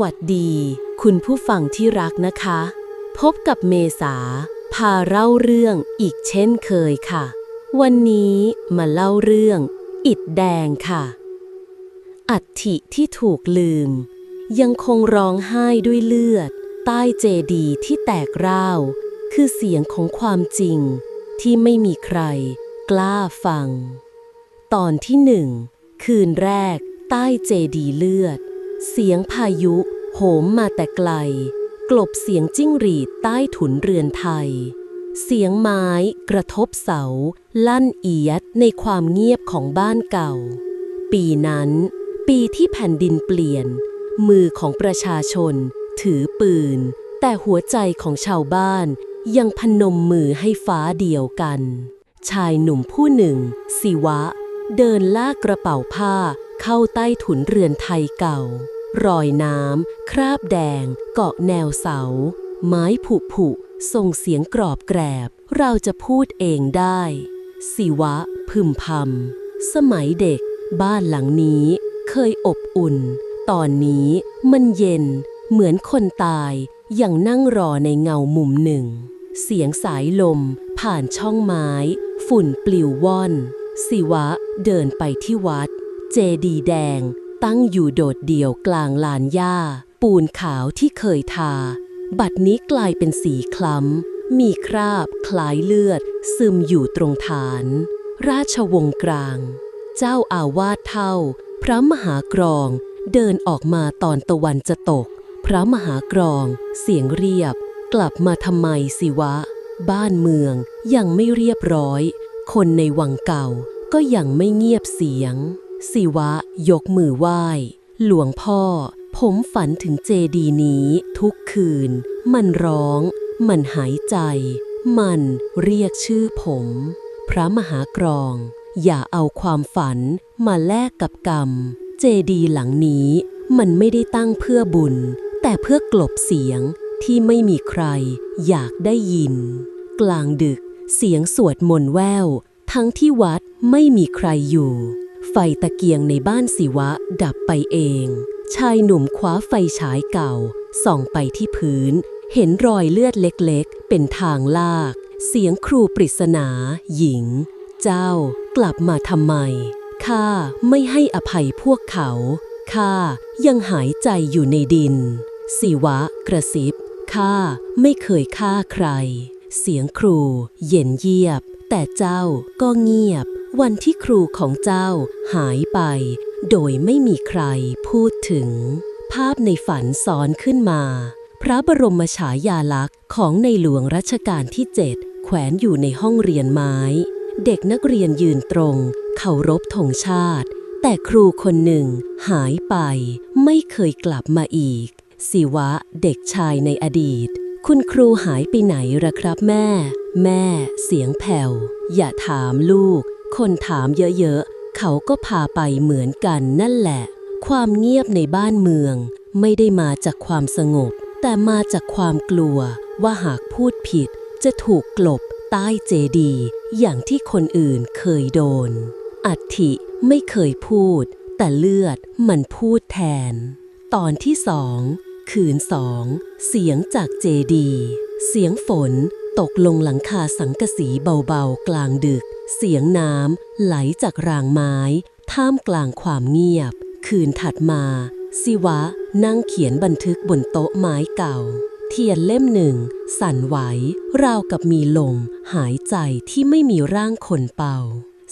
วัสดี คุณผู้ฟังที่รักนะคะ พบกับเมษา พาเล่าเรื่องอีกเช่นเคยค่ะ วันนี้มาเล่าเรื่อง อิดแดงค่ะ อัฐิที่ถูกลืม ยังคงร้องไห้ด้วยเลือด ใต้เจดีย์ที่แตกร้าว คือเสียงของความจริง ที่ไม่มีใคร กล้าฟัง ตอนที่หนึ่งคืนแรก ใต้เจดีย์เลือด เสียงพายุ โหมมาแต่ไกล กลบเสียงจิ้งหรีดใต้ถุนเรือนไทย เสียงไม้กระทบเสา ลั่นเอียดในความเงียบของบ้านเก่า ปีนั้น ปีที่แผ่นดินเปลี่ยน มือของประชาชน ถือปืน แต่หัวใจของชาวบ้านยังพนมมือให้ฟ้าเดียวกัน ชายหนุ่มผู้หนึ่ง สิวะ เดินลากกระเป๋าผ้า เข้าใต้ถุนเรือนไทยเก่า รอยน้ำ คราบแดง เกาะแนวเสา ไม้ผุผุส่งเสียงกรอบแกรบ เราจะพูดเองได้ สิวะ พึมพำ สมัยเด็ก บ้านหลังนี้ เคยอบอุ่น ตอนนี้มันเย็น เหมือนคนตาย ยังนั่งรอในเงามุมหนึ่ง เสียงสายลม ผ่านช่องไม้ ฝุ่นปลิวว่อน สิวะเดินไปที่วัด เจดีแดง ตั้งอยู่โดดเดี่ยวกลางลานหญ้า ปูนขาวที่เคยทา บัดนี้กลายเป็นสีคล้ำ มีคราบคล้ายเลือด ซึมอยู่ตรงฐาน ราชวงศ์กลาง เจ้าอาวาสเท่า พระมหากรองเดินออกมาตอนตะวันจะตก พระมหากรอง เสียงเรียบ กลับมาทำไมสิวะ บ้านเมืองยังไม่เรียบร้อย คนในวังเก่าก็ยังไม่เงียบเสียง สิวะยกมือไหว้ หลวงพ่อ ผมฝันถึงเจดีนี้ทุกคืน มันร้อง มันหายใจ มันเรียกชื่อผม พระมหากรอง อย่าเอาความฝันมาแลกกับกรรม เจดีหลังนี้มันไม่ได้ตั้งเพื่อบุญ แต่เพื่อกลบเสียงที่ไม่มีใครอยากได้ยิน กลางดึกเสียงสวดมนต์แวว ทั้งที่วัดไม่มีใครอยู่ ฟตะเกียงในบ้านสิวะดับไปเอง ชายหนุ่มคว้าไฟฉายเก่า ส่องไปที่พื้น เห็นรอยเลือดเล็กๆ เป็นทางลาก เสียงครูปริศนา หญิง เจ้ากลับมาทำไม ข้าไม่ให้อภัยพวกเขา ข้ายังหายใจอยู่ในดิน สิวะกระซิบ ข้าไม่เคยฆ่าใคร เสียงครู เย็นเยียบ แต่เจ้าก็เงียบ วันที่ครูของเจ้าหายไป โดยไม่มีใครพูดถึง ภาพในฝันซ้อนขึ้นมา พระบรมฉายาลักษณ์ของในหลวงรัชกาลที่เจ็ดแขวนอยู่ในห้องเรียนไม้ เด็กนักเรียนยืนตรงเคารพธงชาติ แต่ครูคนหนึ่งหายไป ไม่เคยกลับมาอีก สิวะเด็กชายในอดีต คุณครูหายไปไหนระครับแม่ แม่เสียงแผ่ว อย่าถามลูก คนถามเยอะๆ เขาก็พาไปเหมือนกันนั่นแหละ ความเงียบในบ้านเมือง ไม่ได้มาจากความสงบ แต่มาจากความกลัวว่าหากพูดผิดจะถูกกลบใต้เจดีย์อย่างที่คนอื่นเคยโดน อัฐิไม่เคยพูด แต่เลือดมันพูดแทน ตอนที่สองคืนสองเสียงจากเจดี เสียงฝนตกลงหลังคาสังกะสีเบาๆ กลางดึก เสียงน้ำไหลจากรางไม้ ท่ามกลางความเงียบ คืนถัดมา สิวะนั่งเขียนบันทึกบนโต๊ะไม้เก่า เทียนเล่มหนึ่ง สั่นไหว ราวกับมีลม หายใจที่ไม่มีร่างคนเป่า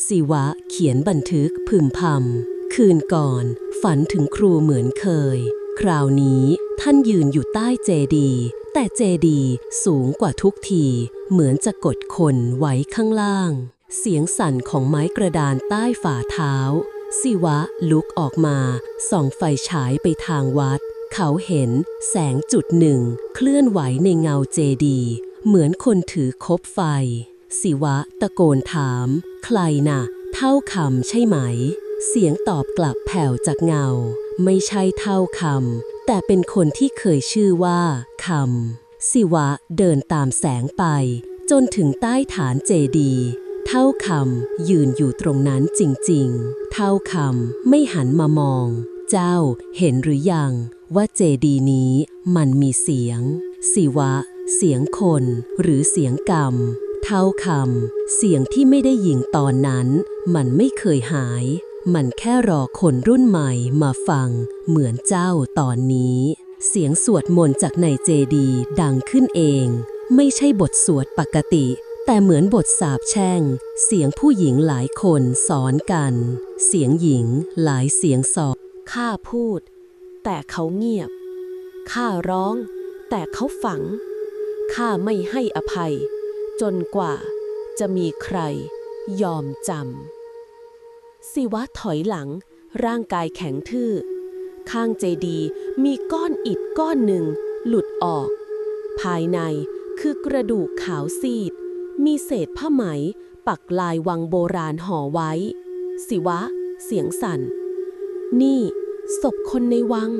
สิวะเขียนบันทึกพึมพำคืนก่อน ฝันถึงครูเหมือนเคย คราวนี้ท่านยืนอยู่ใต้เจดีแต่เจดีสูงกว่าทุกที เหมือนจะกดคนไว้ข้างล่าง เสียงสั่นของไม้กระดานใต้ฝ่าเท้าสิวะลุกออกมา ส่องไฟฉายไปทางวัด เขาเห็นแสงจุดหนึ่ง เคลื่อนไหวในเงาเจดีย์เหมือนคนถือคบไฟ สิวะตะโกนถาม ใครน่ะ เท่าคำใช่ไหม เสียงตอบกลับแผ่วจากเงา ไม่ใช่เท่าคำแต่เป็นคนที่เคยชื่อว่าคำสิวะเดินตามแสงไป จนถึงใต้ฐานเจดีย์ เท่าคำยืนอยู่ตรงนั้นจริงๆ เท่าคำไม่หันมามอง เจ้าเห็นหรือยัง ว่าเจดีนี้มันมีเสียง สิวะ เสียงคนหรือเสียงกรรม เท่าคำเสียงที่ไม่ได้ยิงตอนนั้น มันไม่เคยหาย มันแค่รอคนรุ่นใหม่มาฟัง เหมือนเจ้าตอนนี้ เสียงสวดมนต์จากในเจดีดังขึ้นเอง ไม่ใช่บทสวดปกติ แต่เหมือนบทสาบแช่ง เสียงผู้หญิงหลายคนสอนกัน เสียงหญิงหลายเสียงสอนข้าพูด แต่เขาเงียบ ข้าร้อง แต่เขาฝัง ข้าไม่ให้อภัย จนกว่าจะมีใครยอมจำสิวะถอยหลัง ร่างกายแข็งทื่อ ข้างเจดีมีก้อนอิฐก้อนหนึ่ง หลุดออก ภายในคือกระดูกขาวซีด มีเศษผ้าไหม ปักลายวังโบราณห่อไว้ สิวะ เสียงสั่น นี่ ศพคนในวัง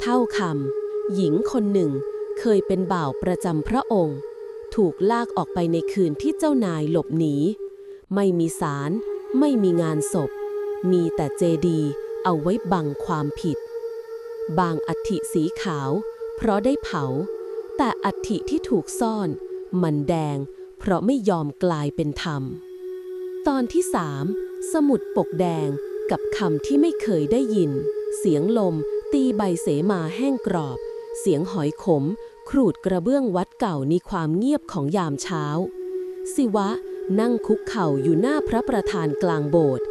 เท่าคำหญิงคนหนึ่ง เคยเป็นบ่าวประจำพระองค์ ถูกลากออกไปในคืนที่เจ้านายหลบหนี ไม่มีสาร ไม่มีงานศพ มีแต่เจดีเอาไว้บังความผิด บางอัฐิสีขาว เพราะได้เผา แต่อัฐิที่ถูกซ่อน มันแดง เพราะไม่ยอมกลายเป็นธรรม ตอนที่สามสมุดปกแดงกับคำที่ไม่เคยได้ยิน เสียงลม ตีใบเสมาแห้งกรอบ เสียงหอยขม ครูดกระเบื้องวัดเก่าในความเงียบของยามเช้า สิวะนั่งคุกเข่าอยู่หน้าพระประธานกลางโบสถ์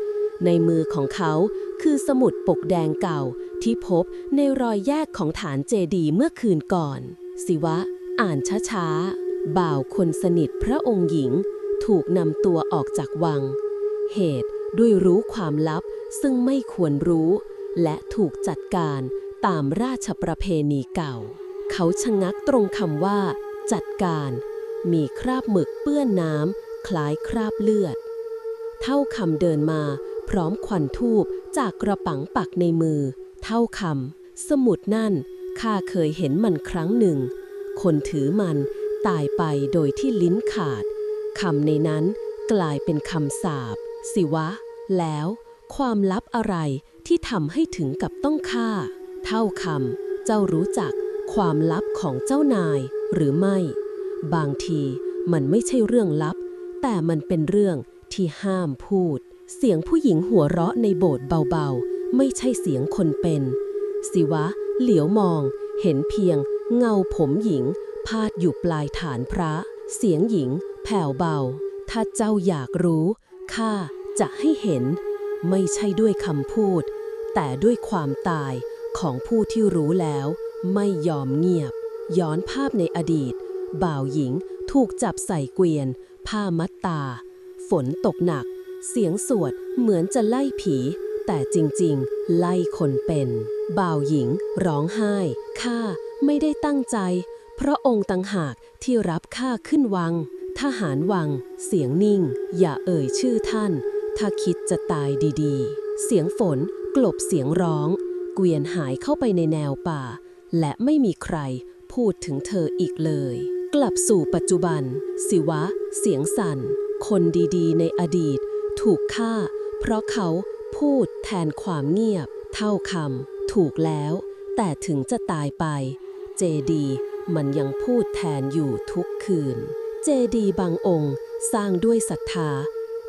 ในมือของเขาคือสมุดปกแดงเก่าที่พบในรอยแยกของฐานเจดีย์เมื่อคืนก่อน สิวะ อ่านช้าๆ บ่าวคนสนิทพระองค์หญิงถูกนำตัวออกจากวัง เหตุด้วยรู้ความลับซึ่งไม่ควรรู้ และถูกจัดการตามราชประเพณีเก่า เขาชะงักตรงคำว่า จัดการ มีคราบหมึกเปื้อนน้ำคล้ายคราบเลือด เท่าคำเดินมาพร้อมควันทูบจากกระปังปักในมือ เท่าคำสมุดนั่นข้าเคยเห็นมันครั้งหนึ่ง คนถือมัน ตายไปโดยที่ลิ้นขาดคำในนั้นกลายเป็นคำสาปสิวะ แล้ว ความลับอะไรที่ทำให้ถึงกับต้องฆ่า เท่าคำเจ้ารู้จักความลับของเจ้านายหรือไม่ บางทีมันไม่ใช่เรื่องลับ แต่มันเป็นเรื่องที่ห้ามพูด เสียงผู้หญิงหัวเราะในโบสถ์เบาๆ ไม่ใช่เสียงคนเป็น สิวะ เหลียวมอง เห็นเพียงเงาผมหญิง พาดอยู่ปลายฐานพระ เสียงหญิง แผ่วเบา ถ้าเจ้าอยากรู้ข้าจะให้เห็น ไม่ใช่ด้วยคำพูด แต่ด้วยความตายของผู้ที่รู้แล้ว ไม่ยอมเงียบ ย้อนภาพในอดีต บ่าวหญิงถูกจับใส่เกวียน ผ้ามัดตา ฝนตกหนัก เสียงสวดเหมือนจะไล่ผี แต่จริงๆ ไล่คนเป็น บ่าวหญิง ร้องไห้ข้าไม่ได้ตั้งใจ พระองค์ตังหากที่รับข้าขึ้นวัง ทหารวัง เสียงนิ่ง อย่าเอ่ยชื่อท่าน ถ้าคิดจะตายดีๆ เสียงฝนกลบเสียงร้อง เกวียนหายเข้าไปในแนวป่า และไม่มีใครพูดถึงเธออีกเลย กลับสู่ปัจจุบัน สิวะ เสียงสั่น คนดีๆ ในอดีต ถูกฆ่า เพราะเขาพูดแทนความเงียบ เท่าคำถูกแล้ว แต่ถึงจะตายไป เจดี มันยังพูดแทนอยู่ทุกคืน เจดีบางองค์สร้างด้วยศรัทธา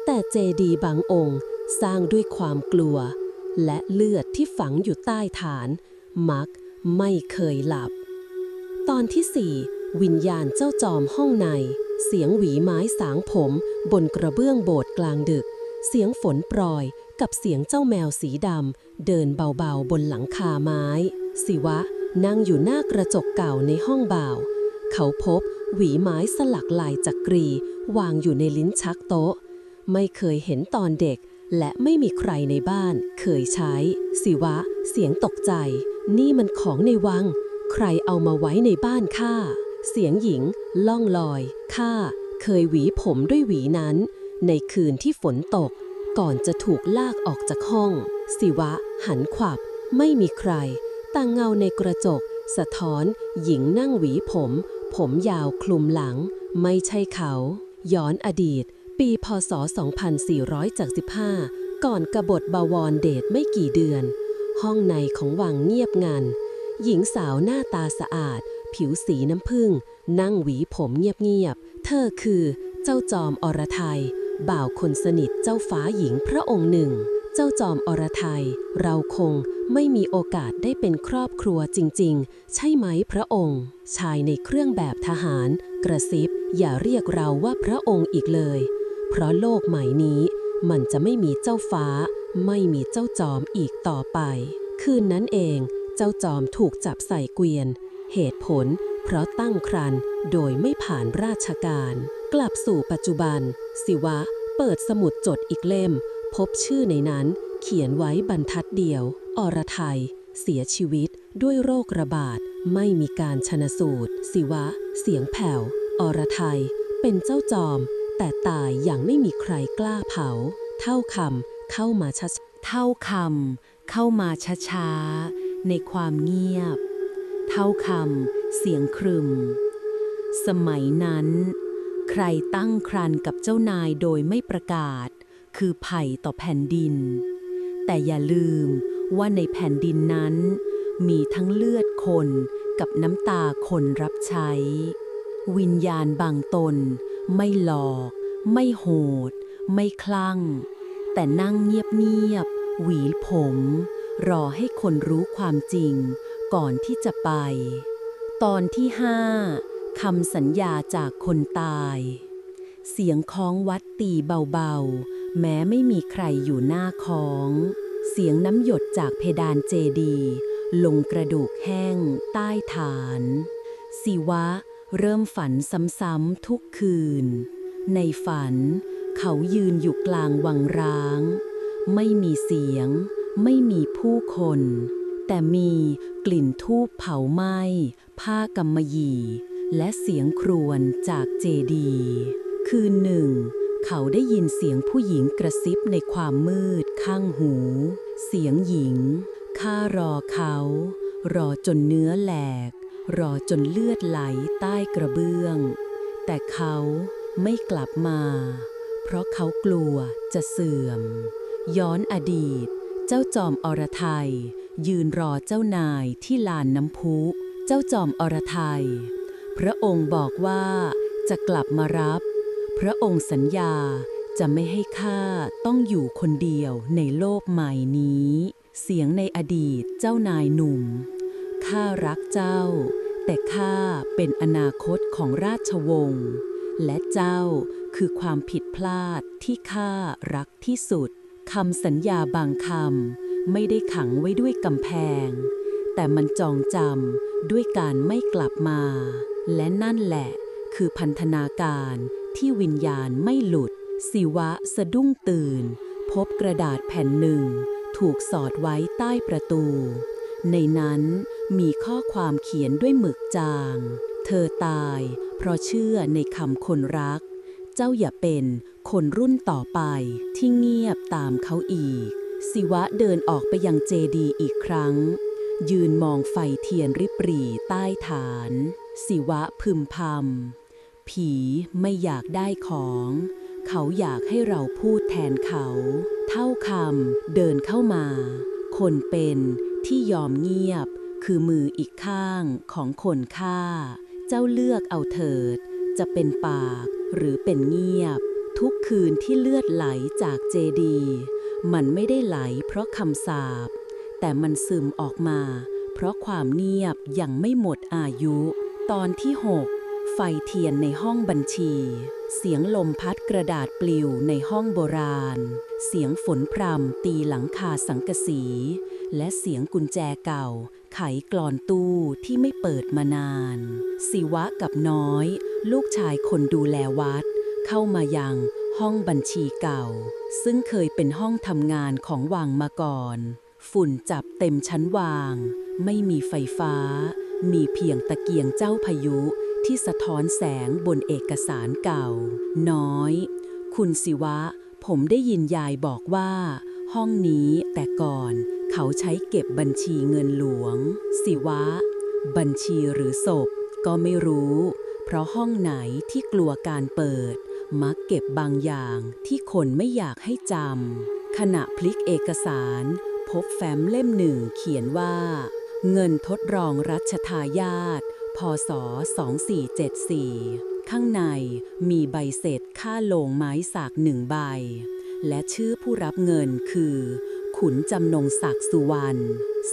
แต่เจดีบางองค์สร้างด้วยความกลัว และเลือดที่ฝังอยู่ใต้ฐาน มักไม่เคยหลับ ตอนที่สี่วิญญาณเจ้าจอมห้องใน เสียงหวีไม้สางผม บนกระเบื้องโบสถ์กลางดึก เสียงฝนโปรยกับเสียงเจ้าแมวสีดำเดินเบาๆบนหลังคาไม้ สิวะ นั่งอยู่หน้ากระจกเก่าในห้องบ่าว เขาพบหวีไม้สลักลายจักรี วางอยู่ในลิ้นชักโต๊ะ ไม่เคยเห็นตอนเด็ก และไม่มีใครในบ้าน เคยใช้ สิวะ เสียงตกใจ นี่มันของในวัง ใครเอามาไว้ในบ้านข้าเสียงหญิง ล่องลอยข้าเคยหวีผมด้วยหวีนั้น ในคืนที่ฝนตก ก่อนจะถูกลากออกจากห้อง สิวะ หันขวับ ไม่มีใคร แต่เงาในกระจก สะท้อน หญิงนั่งหวีผม ผมยาวคลุมหลัง ไม่ใช่เขา ย้อนอดีต ปีพศ 2475 ก่อนกบฏบวรเดชไม่กี่เดือน ห้องในของวังเงียบงัน หญิงสาวหน้าตาสะอาด ผิวสีน้ำผึ้งนั่งหวีผมเงียบๆ เธอคือ เจ้าจอมอรไทย บ่าวคนสนิทเจ้าฟ้าหญิงพระองค์หนึ่ง จ้าจอมอรไทย เราคงไม่มีโอกาสได้เป็นครอบครัวจริง ๆ ใช่ไหมพระองค์ ชายในเครื่องแบบทหาร กระซิบ อย่าเรียกเราว่าพระองค์อีกเลย เพราะโลกใหม่นี้ มันจะไม่มีเจ้าฟ้า ไม่มีเจ้าจอมอีกต่อไป คืนนั้นเองเจ้าจอมถูกจับใส่เกวียน เหตุผล เพราะตั้งครรภ์โดยไม่ผ่านราชการ กลับสู่ปัจจุบัน สิวะเปิดสมุดจดอีกเล่ม พบชื่อในนั้นเขียนไว้บรรทัดเดียว อรไทย เสียชีวิตด้วยโรคระบาด ไม่มีการชนสูตร สิวะ เสียงแผ่ว อรไทย เป็นเจ้าจอม แต่ตายอย่างไม่มีใครกล้าเผา เท่าคำเข้ามาช้าเท่าคำเข้ามาช้าๆในความเงียบ เท่าคำเสียงครึม สมัยนั้น ใครตั้งครันกับเจ้านายโดยไม่ประกาศ คือไผ่ต่อแผ่นดิน แต่อย่าลืมว่าในแผ่นดินนั้น มีทั้งเลือดคนกับน้ำตาคนรับใช้ วิญญาณบางตน ไม่หลอก ไม่โหด ไม่คลั่ง แต่นั่งเงียบๆหวีผม รอให้คนรู้ความจริง ก่อนที่จะไป ตอนที่ห้าคำสัญญาจากคนตาย เสียงคล้องวัดตีเบาๆ แม้ไม่มีใครอยู่หน้าคล้อง เสียงน้ำหยดจากเพดานเจดี ลงกระดูกแห้ง ใต้ฐาน สิวะเริ่มฝันซ้ำๆทุกคืน ในฝัน เขายืนอยู่กลางวังร้าง ไม่มีเสียง ไม่มีผู้คน แต่มีกลิ่นทูบเผาไหม้ผ้ากำมะหยี่ และเสียงครวญจากเจดี คืนหนึ่ง เขาได้ยินเสียงผู้หญิงกระซิบในความมืดข้างหู เสียงหญิง ข้ารอเขา รอจนเนื้อแหลก รอจนเลือดไหลใต้กระเบื้อง แต่เขาไม่กลับมา เพราะเขากลัวจะเสื่อม ย้อนอดีต เจ้าจอมอรไทย ยืนรอเจ้านายที่ลานน้ำพุ เจ้าจอมอรไทย พระองค์บอกว่าจะกลับมารับ พระองค์สัญญาจะไม่ให้ข้าต้องอยู่คนเดียวในโลกใหม่นี้ เสียงในอดีตเจ้านายหนุ่ม ข้ารักเจ้า แต่ข้าเป็นอนาคตของราชวงศ์ และเจ้าคือความผิดพลาดที่ข้ารักที่สุด คำสัญญาบางคำไม่ได้ขังไว้ด้วยกำแพง แต่มันจองจำด้วยการไม่กลับมา และนั่นแหละ คือพันธนาการที่วิญญาณไม่หลุด สิวะสะดุ้งตื่น พบกระดาษแผ่นหนึ่ง ถูกสอดไว้ใต้ประตู ในนั้นมีข้อความเขียนด้วยหมึกจาง เธอตายเพราะเชื่อในคำคนรัก เจ้าอย่าเป็นคนรุ่นต่อไปที่เงียบตามเขาอีก สิวะเดินออกไปยังเจดีอีกครั้ง ยืนมองไฟเทียนริบหรี่ใต้ฐาน สิวะพึมพำ ผีไม่อยากได้ของ เขาอยากให้เราพูดแทนเขา เท่าคำเดินเข้ามา คนเป็นที่ยอมเงียบ คือมืออีกข้างของคนฆ่า เจ้าเลือกเอาเถิด จะเป็นปากหรือเป็นเงียบ ทุกคืนที่เลือดไหลจากเจดี มันไม่ได้ไหลเพราะคำสาป แต่มันซึมออกมา เพราะความเงียบยังไม่หมดอายุ ตอนที่6 ไฟเทียนในห้องบัญชี เสียงลมพัดกระดาษปลิวในห้องโบราณ เสียงฝนพรำตีหลังคาสังกสี และเสียงกุญแจเก่า ไขกลอนตู้ที่ไม่เปิดมานาน สิวะกับน้อย ลูกชายคนดูแลวัด เข้ามายังห้องบัญชีเก่า ซึ่งเคยเป็นห้องทำงานของวังมาก่อน ฝุ่นจับเต็มชั้นวาง ไม่มีไฟฟ้า มีเพียงตะเกียงเจ้าพายุ ที่สะท้อนแสงบนเอกสารเก่า น้อย คุณสิวะ ผมได้ยินยายบอกว่า ห้องนี้แต่ก่อนเขาใช้เก็บบัญชีเงินหลวง สิวะ บัญชีหรือศพ ก็ไม่รู้ เพราะห้องไหนที่กลัวการเปิด มักเก็บบางอย่างที่คนไม่อยากให้จำขณะพลิกเอกสาร พบแฟ้มเล่มหนึ่งเขียนว่า เงินทดลองรัชทายาท พศ 2474 ข้างในมีใบเสร็จค่าโลงไม้สักหนึ่งใบ และชื่อผู้รับเงินคือ ขุนจำนงศักดิ์สุวรรณ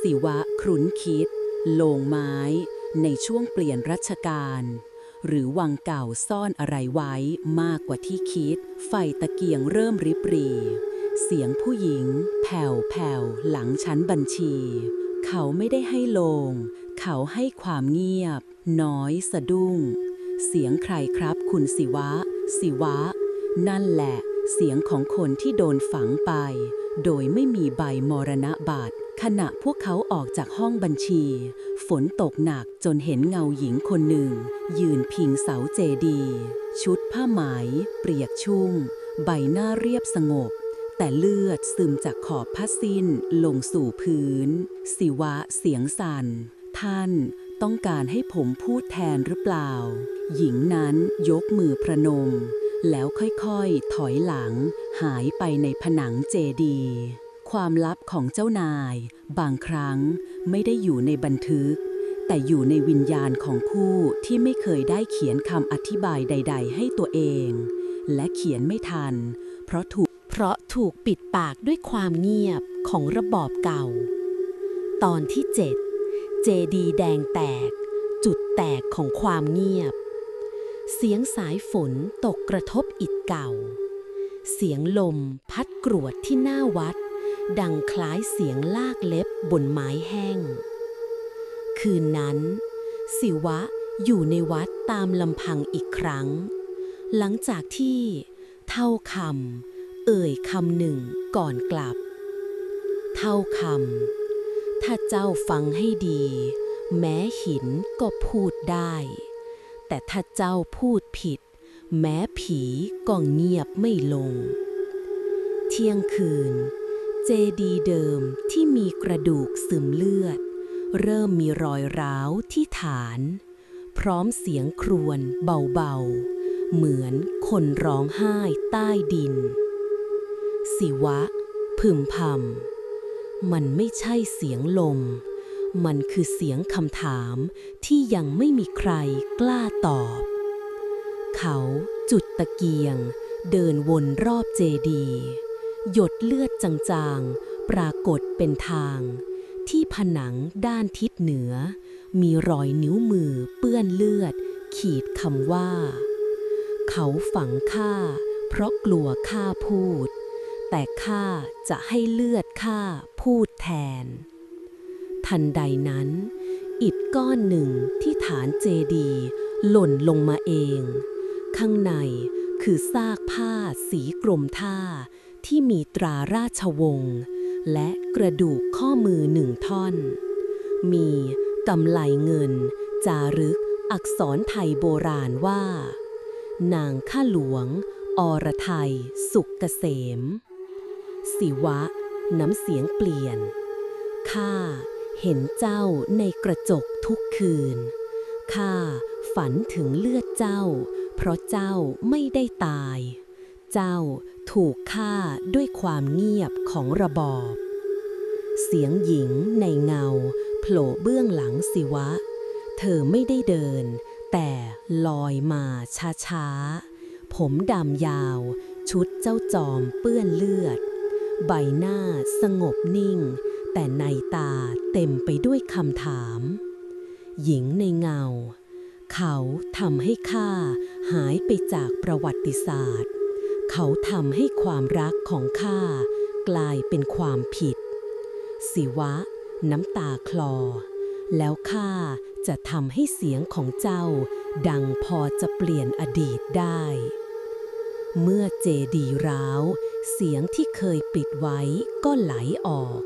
ศิวะครุนคิด โลงไม้ ในช่วงเปลี่ยนรัชกาลหรือวังเก่าซ่อนอะไรไว้มากกว่าที่คิด ไฟตะเกียงเริ่มริบรี เสียงผู้หญิง แผ่วแผ่วหลังชั้นบัญชี เขาไม่ได้ให้โลง เขาให้ความเงียบ น้อยสะดุ้ง เสียงใครครับคุณสิวะ สิวะ นั่นแหละ เสียงของคนที่โดนฝังไป โดยไม่มีใบมรณะบัตรขณะพวกเขาออกจากห้องบัญชี ฝนตกหนักจนเห็นเงาหญิงคนหนึ่ง ยืนพิงเสาเจดีย์ชุดผ้าไหม เปียกชุ่ม ใบหน้าเรียบสงบ แต่เลือดซึมจากขอบผ้าสิ้นลงสู่พื้น สิวะเสียงสัน่น ท่านต้องการให้ผมพูดแทนหรือเปล่า หญิงนั้นยกมือประนม แล้วค่อยๆ ถอยหลัง หายไปในผนังเจดี ความลับของเจ้านาย บางครั้งไม่ได้อยู่ในบันทึก แต่อยู่ในวิญญาณของผู้ที่ไม่เคยได้เขียนคำอธิบายใด ๆ ให้ตัวเอง และเขียนไม่ทัน เพราะถูกเพราะถูกปิดปากด้วยความเงียบของระบอบเก่า ตอนที่7 เจดีแดงแตก จุดแตกของความเงียบ เสียงสายฝนตกกระทบอิฐเก่า เสียงลมพัดกรวดที่หน้าวัด ดังคล้ายเสียงลากเล็บบนไม้แห้ง คืนนั้น สิวะอยู่ในวัดตามลำพังอีกครั้ง หลังจากที่เท่าคำเอ่ยคำหนึ่งก่อนกลับ เท่าคำ ถ้าเจ้าฟังให้ดี แม้หินก็พูดได้ แต่ถ้าเจ้าพูดผิด แม้ผีก็เงียบไม่ลง เที่ยงคืน เจดีเดิมที่มีกระดูกซึมเลือด เริ่มมีรอยร้าวที่ฐาน พร้อมเสียงครวญเบาๆ เหมือนคนร้องไห้ใต้ดิน สิวะ พึมพำ มันไม่ใช่เสียงลม มันคือเสียงคำถามที่ยังไม่มีใครกล้าตอบ เขาจุดตะเกียง เดินวนรอบเจดีย์หยดเลือดจางๆ ปรากฏเป็นทาง ที่ผนังด้านทิศเหนือ มีรอยนิ้วมือเปื้อนเลือด ขีดคำว่า เขาฝังข้าเพราะกลัวข้าพูด แต่ข้าจะให้เลือดข้าพูดแทน ทันใดนั้น อิฐก้อนหนึ่งที่ฐานเจดีหล่นลงมาเอง ข้างในคือซากผ้าสีกรมท่าที่มีตราราชวงศ์และกระดูกข้อมือหนึ่งท่อน มีกำไลเงิน จารึกอักษรไทยโบราณว่า นางข้าหลวง อรไทยสุกเกษม สิวะ น้ำเสียงเปลี่ยน ข้าเห็นเจ้าในกระจกทุกคืน ข้าฝันถึงเลือดเจ้า เพราะเจ้าไม่ได้ตาย เจ้าถูกฆ่าด้วยความเงียบของระบอบ เสียงหญิงในเงาโผล่เบื้องหลังสิวะ เธอไม่ได้เดิน แต่ลอยมาช้าๆ ผมดำยาว ชุดเจ้าจอมเปื้อนเลือด ใบหน้าสงบนิ่ง แต่ในตาเต็มไปด้วยคำถาม หญิงในเงา เขาทำให้ข้าหายไปจากประวัติศาสตร์ เขาทำให้ความรักของข้ากลายเป็นความผิด สิวะ น้ำตาคลอ แล้วข้าจะทำให้เสียงของเจ้า ดังพอจะเปลี่ยนอดีตได้ เมื่อเจดีร้าว เสียงที่เคยปิดไว้ก็ไหลออก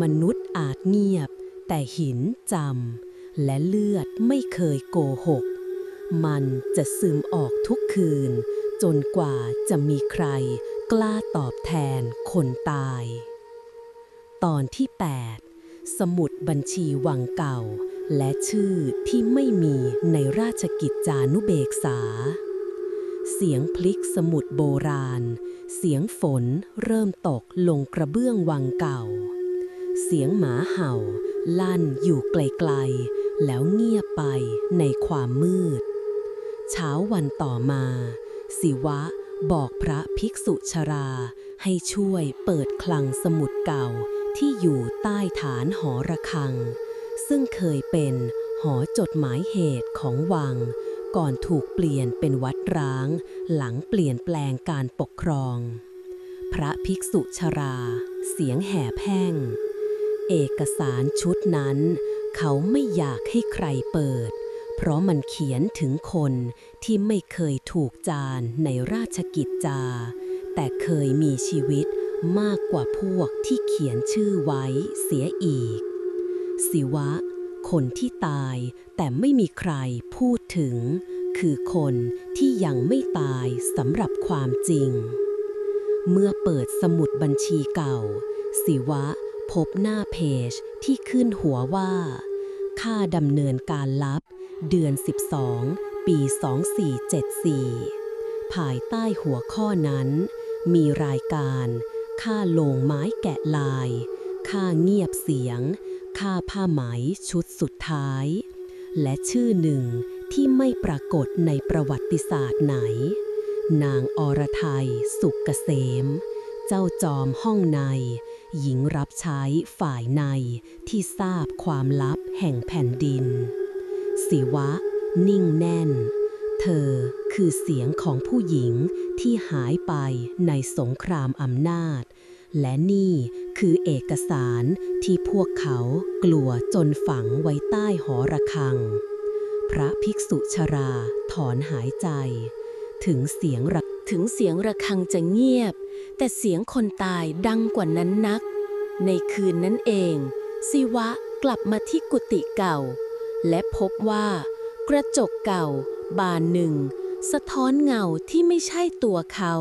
มนุษย์อาจเงียบ แต่หินจำและเลือดไม่เคยโกหก มันจะซึมออกทุกคืน จนกว่าจะมีใครกล้าตอบแทนคนตาย ตอนที่ 8 สมุดบัญชีวังเก่า และชื่อที่ไม่มีในราชกิจจานุเบกษา เสียงพลิกสมุดโบราณ เสียงฝนเริ่มตกลงกระเบื้องวังเก่า เสียงหมาเห่า ลั่นอยู่ไกลๆ แล้วเงียบไปในความมืด เช้าวันต่อมาศิวะบอกพระภิกษุชราให้ช่วยเปิดคลังสมุดเก่าที่อยู่ใต้ฐานหอระฆัง ซึ่งเคยเป็นหอจดหมายเหตุของวัง ก่อนถูกเปลี่ยนเป็นวัดร้าง หลังเปลี่ยนแปลงการปกครอง พระภิกษุชรา เสียงแห่แพ่ง เอกสารชุดนั้น เขาไม่อยากให้ใครเปิด เพราะมันเขียนถึงคนที่ไม่เคยถูกจานในราชกิจจา แต่เคยมีชีวิตมากกว่าพวกที่เขียนชื่อไว้เสียอีกศิวะ คนที่ตายแต่ไม่มีใครพูดถึง คือคนที่ยังไม่ตายสำหรับความจริง เมื่อเปิดสมุดบัญชีเก่าศิวะพบหน้าเพจที่ขึ้นหัวว่า ค่าดำเนินการลับ เดือน 12 ปี 2474 ภายใต้หัวข้อนั้น มีรายการ ค่าโลงไม้แกะลาย ค่าเงียบเสียง ค่าผ้าไหมชุดสุดท้าย และชื่อหนึ่งที่ไม่ปรากฏในประวัติศาสตร์ไหน นางอรไทย สุกเกษม เจ้าจอมห้องใน หญิงรับใช้ฝ่ายในที่ทราบความลับแห่งแผ่นดินศิวะ นิ่งแน่น เธอคือเสียงของผู้หญิงที่หายไปในสงครามอำนาจ และนี่ คือเอกสารที่พวกเขากลัวจนฝังไว้ใต้หอระฆัง พระภิกษุชราถอนหายใจ ถึงเสียงระถึงเสียงระฆังจะเงียบ แต่เสียงคนตายดังกว่านั้นนัก ในคืนนั้นเองศิวะกลับมาที่กุฏิเก่า และพบว่ากระจกเก่า บานหนึ่ง สะท้อนเงาที่ไม่ใช่ตัวเขา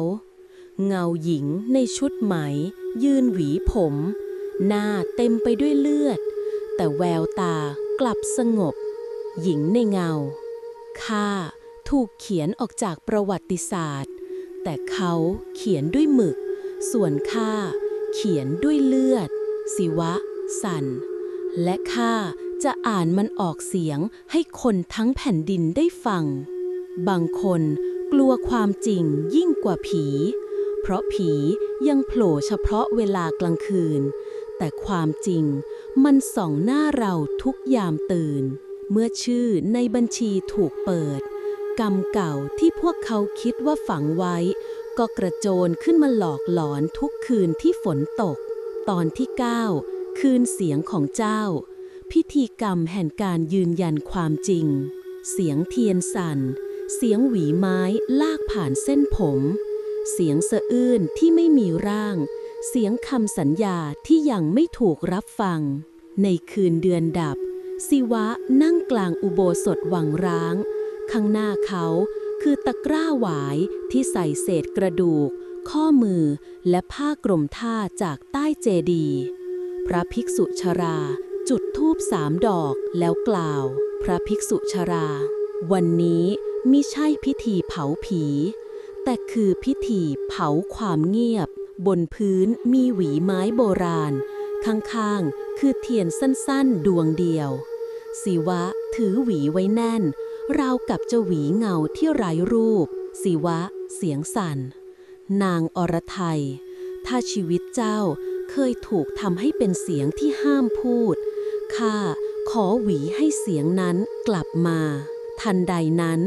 เงาหญิงในชุดไหม ยืนหวีผม หน้าเต็มไปด้วยเลือด แต่แววตากลับสงบ หญิงในเงาข้าถูกเขียนออกจากประวัติศาสตร์ แต่เขาเขียนด้วยหมึก ส่วนข้าเขียนด้วยเลือดศิวะ สัน และข้าจะอ่านมันออกเสียงให้คนทั้งแผ่นดินได้ฟัง บางคนกลัวความจริงยิ่งกว่าผี เพราะผียังโผล่เฉพาะเวลากลางคืน แต่ความจริงมันส่องหน้าเราทุกยามตื่น เมื่อชื่อในบัญชีถูกเปิด กรรมเก่าที่พวกเขาคิดว่าฝังไว้ ก็กระโจนขึ้นมาหลอกหลอนทุกคืนที่ฝนตก ตอนที่ 9 คืนเสียงของเจ้า พิธีกรรมแห่งการยืนยันความจริง เสียงเทียนสั่น เสียงหวีไม้ลากผ่านเส้นผม เสียงสะอื้นที่ไม่มีร่าง เสียงคำสัญญาที่ยังไม่ถูกรับฟัง ในคืนเดือนดับศิวะนั่งกลางอุโบสถวังร้าง ข้างหน้าเขาคือตะกร้าหวายที่ใส่เศษกระดูก ข้อมือและผ้ากรมท่าจากใต้เจดีย์พระภิกษุชรา จุดธูปสามดอกแล้วกล่าว พระภิกษุชรา วันนี้มิใช่พิธีเผาผี แต่คือพิธีเผาความเงียบ บนพื้นมีหวีไม้โบราณ ข้างๆ คือเทียนสั้นๆ ดวงเดียวศิวะถือหวีไว้แน่น ราวกับจะหวีเงาที่ไร้รูปศิวะ เสียงสั่น นางอรไทย ถ้าชีวิตเจ้าเคยถูกทำให้เป็นเสียงที่ห้ามพูด ข้าขอหวีให้เสียงนั้นกลับมา ทันใดนั้น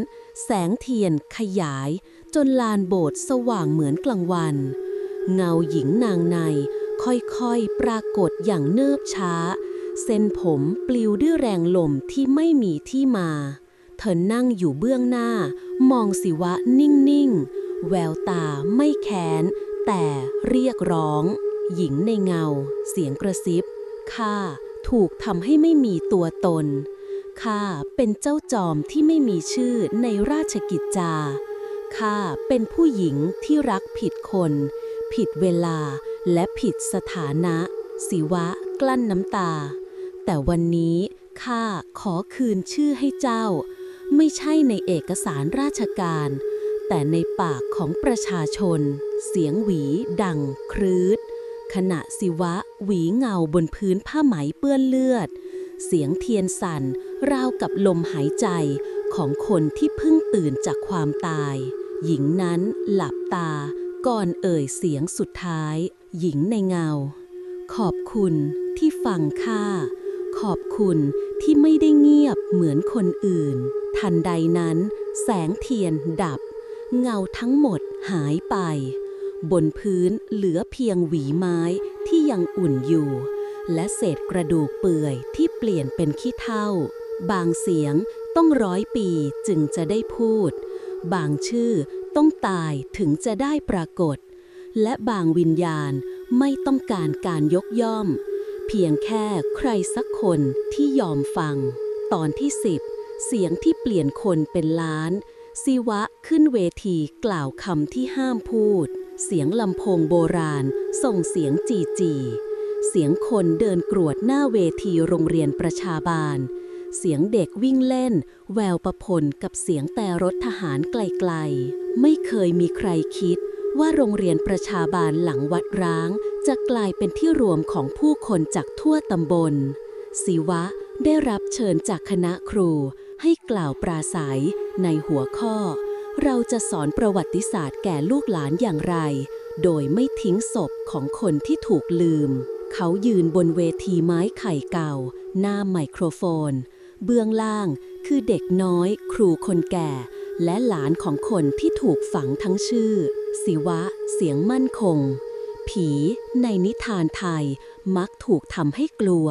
แสงเทียนขยาย จนลานโบสถ์สว่างเหมือนกลางวัน เงาหญิงนางในค่อยๆ ปรากฏอย่างเนิบช้า เส้นผมปลิวด้วยแรงลมที่ไม่มีที่มา เธอนั่งอยู่เบื้องหน้า มองสิวะนิ่งๆ แววตาไม่แค้น แต่เรียกร้อง หญิงในเงา เสียงกระซิบข้าถูกทำให้ไม่มีตัวตนข้าเป็นเจ้าจอมที่ไม่มีชื่อในราชกิจจา ข้าเป็นผู้หญิงที่รักผิดคน ผิดเวลาและผิดสถานะศิวะกลั้นน้ำตา แต่วันนี้ข้าขอคืนชื่อให้เจ้า ไม่ใช่ในเอกสารราชการ แต่ในปากของประชาชน เสียงหวีดังครืดขณะสิวะหวีเงาบนพื้นผ้าไหมเปื้อนเลือด เสียงเทียนสั่นราวกับลมหายใจของคนที่เพิ่งตื่นจากความตาย หญิงนั้นหลับตาก่อนเอ่ยเสียงสุดท้าย หญิงในเงา ขอบคุณที่ฟังข้าขอบคุณที่ไม่ได้เงียบเหมือนคนอื่น ทันใดนั้น แสงเทียนดับ เงาทั้งหมดหายไป บนพื้นเหลือเพียงหวีไม้ที่ยังอุ่นอยู่ และเศษกระดูกเปื่อยที่เปลี่ยนเป็นขี้เถ้าบางเสียงต้องร้อยปีจึงจะได้พูด บางชื่อต้องตายถึงจะได้ปรากฏ และบางวิญญาณไม่ต้องการการยกย่อม เพียงแค่ใครสักคนที่ยอมฟัง ตอนที่สิบเสียงที่เปลี่ยนคนเป็นล้านศิวะขึ้นเวทีกล่าวคำที่ห้ามพูด เสียงลำโพงโบราณ ส่งเสียงจีจี เสียงคนเดินกรวดหน้าเวทีโรงเรียนประชาบาล เสียงเด็กวิ่งเล่น แววประพลกับเสียงแต่รถทหารไกลๆ ไม่เคยมีใครคิดว่าโรงเรียนประชาบาลหลังวัดร้าง จะกลายเป็นที่รวมของผู้คนจากทั่วตำบล ศิวะได้รับเชิญจากคณะครู ให้กล่าวปราศัยในหัวข้อ เราจะสอนประวัติศาสตร์แก่ลูกหลานอย่างไร โดยไม่ทิ้งศพของคนที่ถูกลืม เขายืนบนเวทีไม้ไข่เก่า หน้าไมโครโฟน เบื้องล่างคือเด็กน้อย ครูคนแก่ และหลานของคนที่ถูกฝังทั้งชื่อ ศิวะ เสียงมั่นคง ผีในนิทานไทยมักถูกทำให้กลัว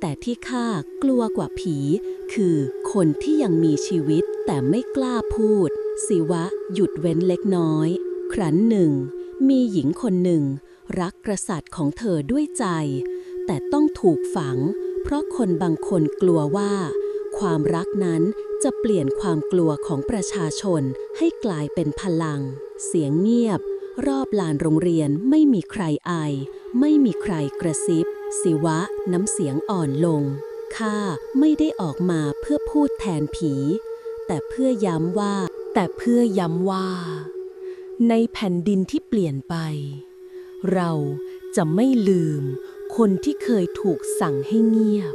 แต่ที่ข้ากลัวกว่าผี คือคนที่ยังมีชีวิตแต่ไม่กล้าพูด ศิวะหยุดเว้นเล็กน้อย ครั้นหนึ่ง มีหญิงคนหนึ่ง รักกษัตริย์ของเธอด้วยใจ แต่ต้องถูกฝัง เพราะคนบางคนกลัวว่า ความรักนั้นจะเปลี่ยนความกลัวของประชาชนให้กลายเป็นพลัง เสียงเงียบ รอบลานโรงเรียนไม่มีใครไอ ไม่มีใครกระซิบศิวะน้ำเสียงอ่อนลง ข้าไม่ได้ออกมาเพื่อพูดแทนผี แต่เพื่อย้ำว่า แต่เพื่อย้ำว่า ในแผ่นดินที่เปลี่ยนไป เราจะไม่ลืมคนที่เคยถูกสั่งให้เงียบ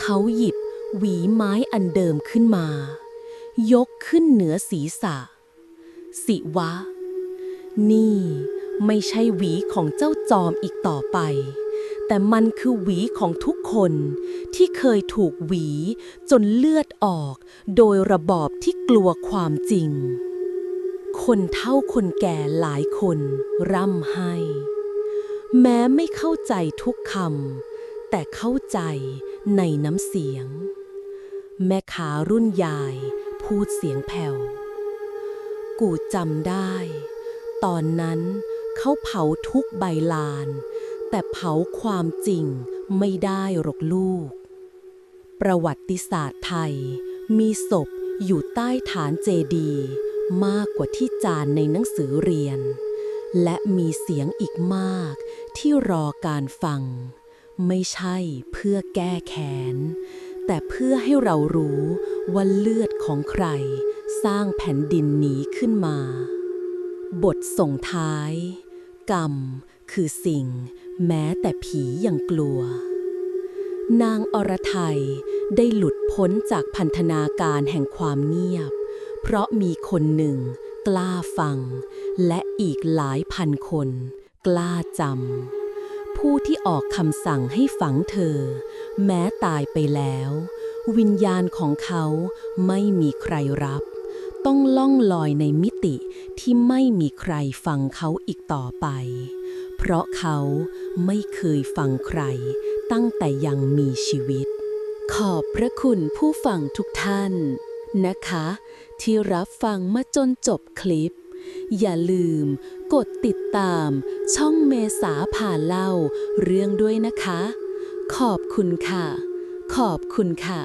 เขาหยิบหวีไม้อันเดิมขึ้นมา ยกขึ้นเหนือศีรษะ สิวะ นี่ไม่ใช่หวีของเจ้าจอมอีกต่อไป แต่มันคือหวีของทุกคนที่เคยถูกหวีจนเลือดออก โดยระบอบที่กลัวความจริง คนเท่าคนแก่หลายคนร่ำไห้ แม้ไม่เข้าใจทุกคำแต่เข้าใจ ในน้ำเสียง แม่ขารุ่นยายพูดเสียงแผ่ว กูจำได้ ตอนนั้นเขาเผาทุกใบลาน แต่เผาความจริงไม่ได้หรอกลูก ประวัติศาสตร์ไทย มีศพอยู่ใต้ฐานเจดีย์มากกว่าที่จานในหนังสือเรียน และมีเสียงอีกมากที่รอการฟัง ไม่ใช่เพื่อแก้แค้น แต่เพื่อให้เรารู้ว่าเลือดของใคร สร้างแผ่นดินนี้ขึ้นมา บทส่งท้าย กรรมคือสิ่ง แม้แต่ผียังกลัว นางอรไทยได้หลุดพ้นจากพันธนาการแห่งความเงียบ เพราะมีคนหนึ่ง กล้าฟัง และอีกหลายพันคน กล้าจำ ผู้ที่ออกคำสั่งให้ฝังเธอ แม้ตายไปแล้ว วิญญาณของเขาไม่มีใครรับ ต้องล่องลอยในมิติที่ไม่มีใครฟังเขาอีกต่อไป เพราะเขาไม่เคยฟังใครตั้งแต่ยังมีชีวิต ขอบพระคุณผู้ฟังทุกท่านนะคะ ที่รับฟังมาจนจบคลิป อย่าลืมกดติดตามช่องเมษาผ่าเล่าเรื่องด้วยนะคะ ขอบคุณค่ะ ขอบคุณค่ะ